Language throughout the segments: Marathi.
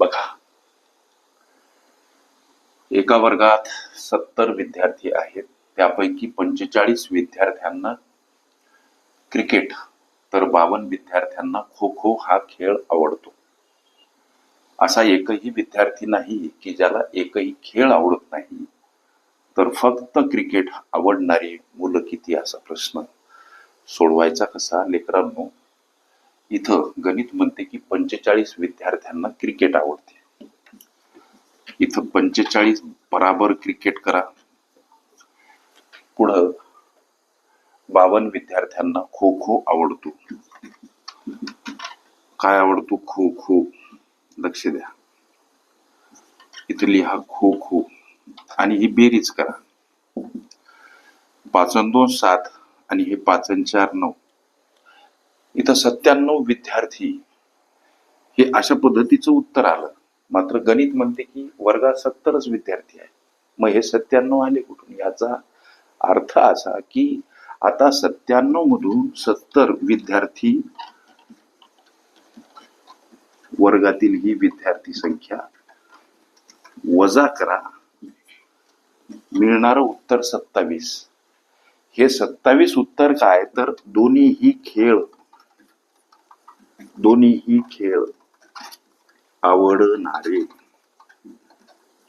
बघा. एका वर्गात सत्तर विद्यार्थी आहेत. त्यापैकी पंचेचाळीस विद्यार्थ्यांना क्रिकेट तर बावन्न विद्यार्थ्यांना खो खो हा खेळ आवडतो. असा एकही विद्यार्थी नाही की ज्याला एकही खेळ आवडत नाही. तर फक्त क्रिकेट आवडणारी मुलं किती? असा प्रश्न सोडवायचा कसा लेकरांनो? इथं गणित म्हणते की पंचेचाळीस विद्यार्थ्यांना क्रिकेट आवडते. इथं पंचेचाळीस बराबर क्रिकेट करा. पुढं बावन्न विद्यार्थ्यांना खो खो आवडतो. काय आवडतो? खो खो लक्ष द्या. इथं लिहा खो खो आणि ही बेरीज करा. पाचन दोन सात आणि हे पाचन चार नऊ. इथं सत्त्याण्णव विद्यार्थी. हे अशा पद्धतीचं उत्तर आलं. मात्र गणित म्हणते की वर्गात सत्तरच विद्यार्थी आहे मग हे सत्त्याण्णव आले कुठून? याचा अर्थ असा की आता सत्त्याण्णव मधून सत्तर विद्यार्थी वर्गातील ही विद्यार्थी संख्या वजा करा. मिळणार उत्तर सत्तावीस. हे सत्तावीस उत्तर काय? तर दोन्हीही खेळ दोन्हीही खेळ आवडणारे.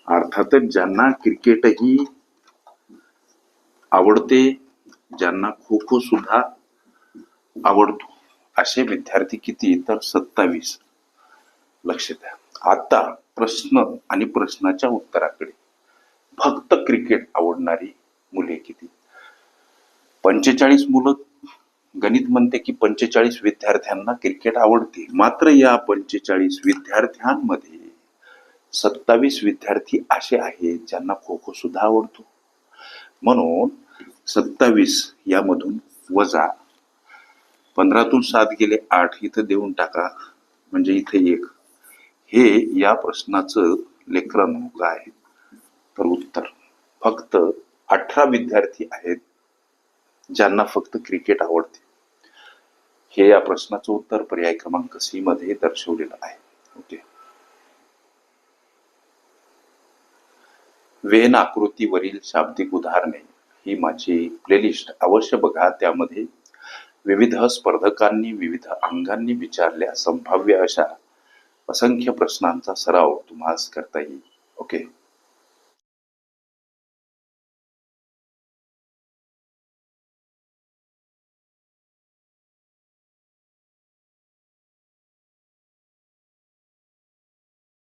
अर्थातच ज्यांना क्रिकेटही आवडते ज्यांना खो खो सुद्धा आवडतो असे विद्यार्थी किती? तर सत्तावीस. लक्ष द्या. आता प्रश्न आणि प्रश्नाच्या उत्तराकडे. फक्त क्रिकेट आवडणारी मुले किती? पंचेचाळीस मुलं गणित म्हणते की पंचेचाळीस विद्यार्थ्यांना क्रिकेट आवडते. मात्र या पंचेचाळीस विद्यार्थ्यांमध्ये सत्तावीस विद्यार्थी असे आहेत ज्यांना खो खो सुद्धा आवडतो. म्हणून सत्तावीस यामधून वजा पंधरातून सात गेले आठ इथं देऊन टाका म्हणजे इथे एक. हे या प्रश्नाचं लेखन काय तर उत्तर फक्त अठरा विद्यार्थी आहेत ज्यांना फक्त क्रिकेट आवडते. हे या प्रश्नाचं उत्तर पर्याय क्रमांक सी मध्ये दर्शवलेलं आहे. ओके. वेन आकृतीवरील शाब्दिक उदाहरणे ही माझी प्लेलिस्ट. अवश्य बघा. त्यामध्ये विविध स्पर्धकांनी विविध अंगांनी विचारल्या संभाव्य अशा असंख्य प्रश्नांचा सराव तुम्हाला करता येईल. ओके.